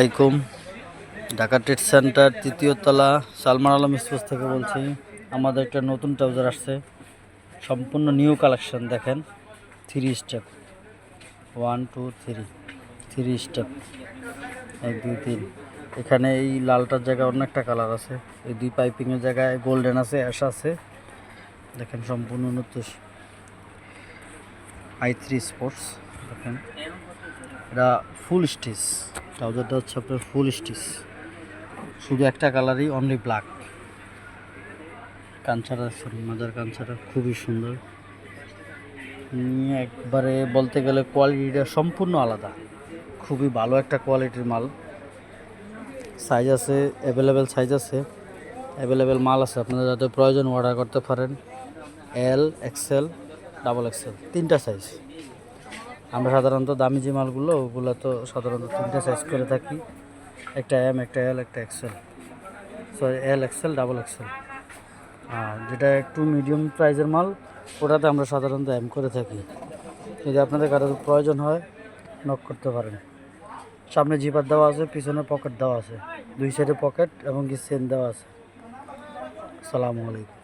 আলাইকুম। Dhaka trade centre তৃতীয় তলা, সালমান আলম স্পোর্টস থেকে বলছি। আমাদের একটা নতুন ট্রাউজার আসছে। সম্পূর্ণ নিউ কালেকশন, দেখেন। Three step. One, two, three. Three step. এক, দুই, তিন। এখানে এই লালটার জায়গায় অন্য একটা কালার আছে। এই দুই পাইপিংয়ের জায়গায় গোল্ডেন আছে, অ্যাশ আছে। দেখেন, সম্পূর্ণ নতুন। আই থ্রি স্পোর্টস, দেখেন। এটা ফুল স্টিচ। ট্রাউজারটা হচ্ছে আপনার ফুল স্টিচ। শুধু একটা কালারই অনলি ব্ল্যাক কাঞ্চারা আছে মাজার কাঞ্চারা খুবই সুন্দর। একবারে বলতে গেলে কোয়ালিটিটা সম্পূর্ণ আলাদা। খুবই ভালো একটা কোয়ালিটির মাল। সাইজ আছে অ্যাভেলেবেল সাইজ আছে। অ্যাভেলেবেল মাল আছে, আপনারা যাতে প্রয়োজন অর্ডার করতে পারেন। এল এক্সেল ডাবল এক্সেল তিনটা সাইজ আমরা সাধারণত দামি যে মালগুলো, ওগুলো তো সাধারণত তিনটা সাইজ করে থাকি। একটা এম একটা এল একটা XL sorry L XL double XL যেটা একটু মিডিয়াম প্রাইজের মাল, ওটাতে আমরা সাধারণত এম করে থাকি। যদি আপনাদের কারোর প্রয়োজন হয় নক করতে পারেন। সামনে জিপার দেওয়া আছে, পিছনে পকেট দেওয়া আছে। দুই সাইডে পকেট এবং কি চেন দেওয়া আছে। সালামু আলাইকুম।